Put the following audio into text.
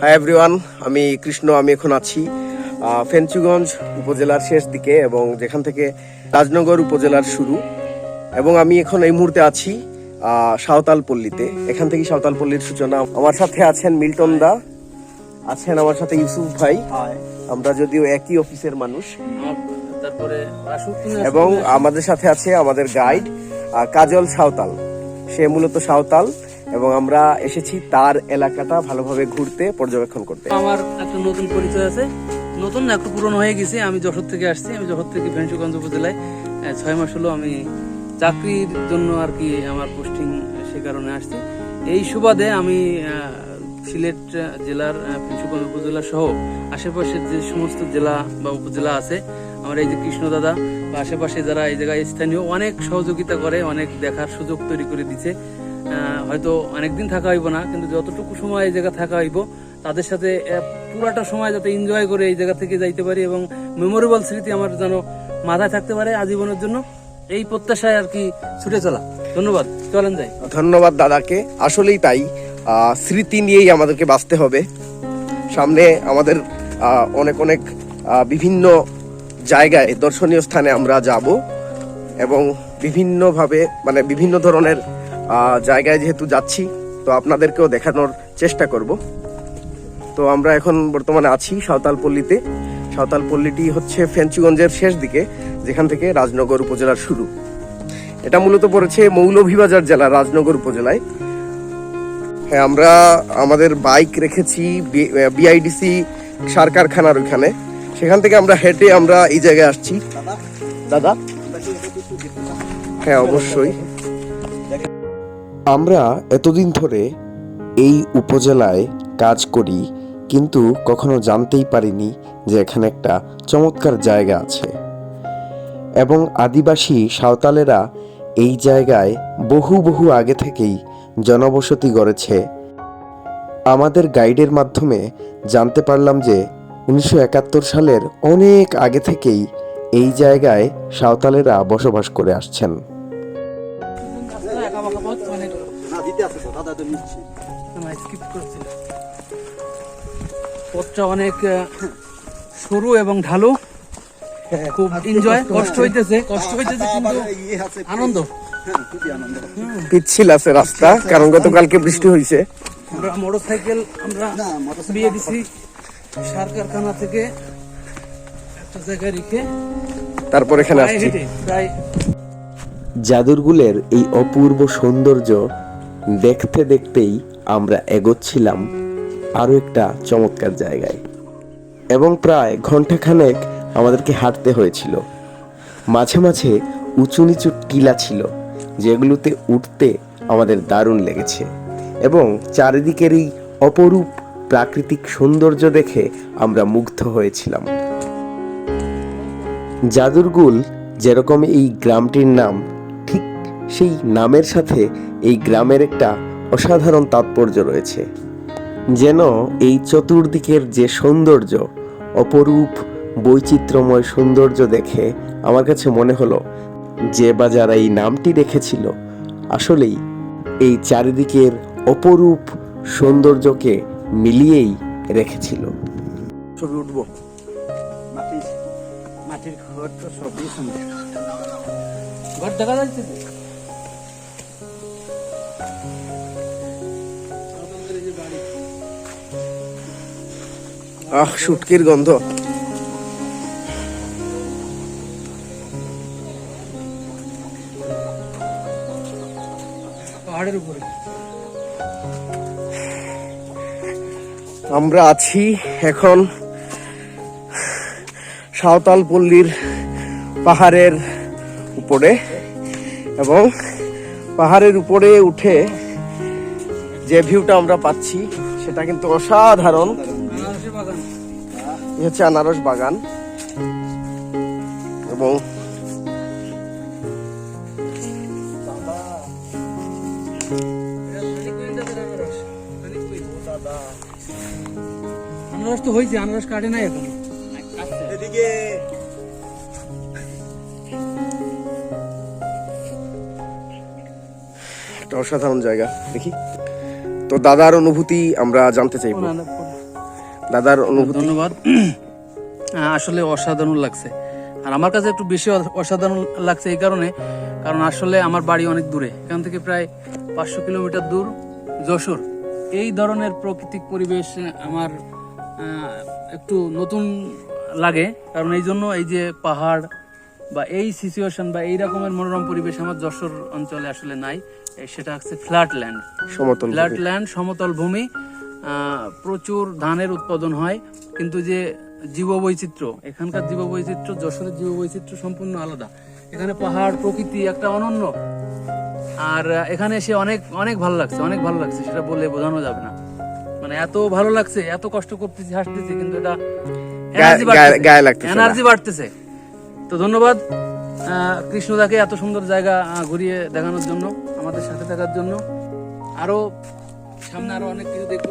Hi everyone আমি কৃষ্ণ আমি এখন আছি ফেঞ্চুগঞ্জ উপজেলার শেষ দিকে এবং যেখান থেকে রাজনগর উপজেলার শুরু। এবং আমি এখন এই মুহূর্তে আছি সাঁওতাল পল্লীতে এখান থেকে সাঁওতাল পল্লীর সূচনা। আমার সাথে আছেন মিল্টন দা আছেন আমার সাথে ইউসুফ ভাই। আমরা যদিও একই অফিসের মানুষ। এবং আমাদের সাথে আছে আমাদের গাইড কাজল সাঁওতাল। সে মূলত সাঁওতাল। এবং আমরা এসেছি তার এলাকাটা ভালোভাবে ঘুরতে, পর্যবেক্ষণ করতে। আমার একটা নতুন পরিচয় আছে। নতুন না, একটু পুরনো হয়ে গেছে। আমি যশোর থেকে আসছি। আমি যশোর থেকে ফেঞ্চুগঞ্জ উপজেলায় ছয় মাস হলো আমি চাকরির জন্য আর কি আমার পোস্টিং সে কারণে আসছি। এই সুবাদে আমি সিলেট জেলার ফেঞ্চুগঞ্জ উপজেলা সহ আশেপাশের যে সমস্ত জেলা বা উপজেলা আছে, আমার এই যে কৃষ্ণ দাদা বা আশেপাশে যারা এই জায়গায় স্থানীয় অনেক সহযোগিতা করে, অনেক দেখার সুযোগ তৈরি করে দিচ্ছে হয়তো অনেকদিন থাকা হইব না, কিন্তু যতটুকু সময় এই জায়গা থাকা হইব, তাদের সাথে পুরাটা সময় যাতে এনজয় করে এই জায়গা থেকে যাইতে পারি এবং মেমোরেবল স্মৃতি আমার যেন মাথায় থাকতে পারে আজীবনের জন্য, এই প্রত্যাশায় আর কি ছুটে চলা। ধন্যবাদ। চলেন যাই। ধন্যবাদ দাদাকে। আসলেই তাই স্মৃতি নিয়েই আমাদেরকে বাঁচতে হবে। সামনে আমাদের অনেক অনেক বিভিন্ন জায়গায় দর্শনীয় স্থানে আমরা যাব এবং বিভিন্নভাবে মানে বিভিন্ন ধরনের জায়গায় যেহেতু যাচ্ছি, তো আপনাদেরকেও দেখানোর চেষ্টা করব। তো আমরা এখন বর্তমানে আছি সাঁওতাল পল্লীতে সাঁওতাল পল্লীটি হচ্ছে ফেঞ্চুগঞ্জের শেষ দিকে, যেখান থেকে রাজনগর উপজেলার শুরু। এটা মূলত পড়েছে মৌলভীবাজার জেলা, রাজনগর উপজেলায়। হ্যাঁ আমরা আমাদের বাইক রেখেছি বিআইডিসি সার কারখানার ওইখানে। সেখান থেকে আমরা হেঁটে আমরা এই জায়গায় আসছি। দাদা? হ্যাঁ অবশ্যই। আমরা এতদিন ধরে এই উপজেলায় কাজ করি, কিন্তু কখনো জানতেই পারিনি যে এখানে একটা চমৎকার জায়গা আছে। এবং আদিবাসী সাঁওতালেরা এই জায়গায় বহু বহু আগে থেকেই জনবসতি গড়েছে। আমাদের গাইডের মাধ্যমে জানতে পারলাম যে উনিশশো একাত্তর সালের অনেক আগে থেকেই এই জায়গায় সাঁওতালেরা বসবাস করে আসছেন। স্কিপ করছি পথটা অনেক সরু এবং ঢালু। খুব এনজয় কষ্ট হইতেছে কষ্ট হইতেছে কিন্তু আনন্দ। পিচ্ছিল আছে রাস্তা কারণ গতকালকে বৃষ্টি হয়েছে আমরা মোটর সাইকেল আমরা বিয়ে দিছি সার কারখানা থেকে একটা জায়গায় রেখে তারপর এখানে আসছি। প্রায় জাদুরগুলের এই অপূর্ব সৌন্দর্য দেখতে দেখতেই আমরা এগোচ্ছিলাম আরও একটা চমৎকার জায়গায়। এবং প্রায় ঘন্টাখানেক আমাদেরকে হাঁটতে হয়েছিল। মাঝে মাঝে উঁচু নিচু টিলা ছিল, যেগুলোতে উঠতে আমাদের দারুণ লেগেছে। এবং চারিদিকের এই অপরূপ প্রাকৃতিক সৌন্দর্য দেখে আমরা মুগ্ধ হয়েছিলাম। জাদুরগুল যেরকম এই গ্রামটির নাম সেই নামের সাথে এই গ্রামের একটা অসাধারণ তাৎপর্য রয়েছে। যেন এই চতুর্দিকের যে সৌন্দর্য, অপরূপ, বৈচিত্র্যময় সৌন্দর্য দেখে আমার কাছে মনে হলো যে বা যারা এই নামটি রেখেছিল, আসলেই এই চারিদিকের অপরূপ সৌন্দর্যকে মিলিয়েই রেখেছিল। ছবি মাটির ঘর তো সবই সুন্দর। ঘর দেখা যাচ্ছে আহ শুটকির গন্ধ। পাহাড়ের উপরে। আমরা আছি এখন সাঁওতাল পল্লীর পাহাড়ের উপরে এবং পাহাড়ের উপরে উঠে যে ভিউটা আমরা পাচ্ছি সেটা কিন্তু অসাধারণ। হচ্ছে আনারস বাগান। এবং আনারস তো হয়েছে আনারস কাটে নাই এখন। একটা অসাধারণ জায়গা দেখি। তো দাদার অনুভূতি আমরা জানতে চাইব। দাদার অনুভূতি ধন্যবাদ। আসলে অসাধারণ লাগছে। আর আমার কাছে একটু বেশি অসাধারণ লাগছে এই কারণে কারণ আসলে আমার বাড়ি অনেক দূরে। এখান থেকে প্রায় পাঁচশো কিলোমিটার দূর যশোর। এই ধরনের প্রাকৃতিক পরিবেশ আমার একটু নতুন লাগে। কারণ এই জন্য এই যে পাহাড় বা এই সিচুয়েশন বা এই রকমের মনোরম পরিবেশ আমার যশোর অঞ্চলে আসলে নাই। সেটা হচ্ছে ফ্ল্যাট ল্যান্ড সমতল ফ্ল্যাট ল্যান্ড সমতল ভূমি প্রচুর ধানের উৎপাদন হয়। কিন্তু যে জীববৈচিত্র্য এখানকার জীববৈচিত্র্য যশোরের জীববৈচিত্র্য সম্পূর্ণ আলাদা। এখানে পাহাড় প্রকৃতি একটা অনন্য। আর এখানে এসে অনেক অনেক ভালো লাগছে অনেক ভালো লাগছে সেটা বলে বোঝানো যাবে না। মানে এত ভালো লাগছে এত কষ্ট করতেছি হাসতেছি কিন্তু এটা। এনার্জি বাড়তেছে। তো ধন্যবাদ। কৃষ্ণদাকে এত সুন্দর জায়গা ঘুরিয়ে দেখানোর জন্য, আমাদের সাথে থাকার জন্য। আরও সামনে আরও অনেক কিছু দেখব।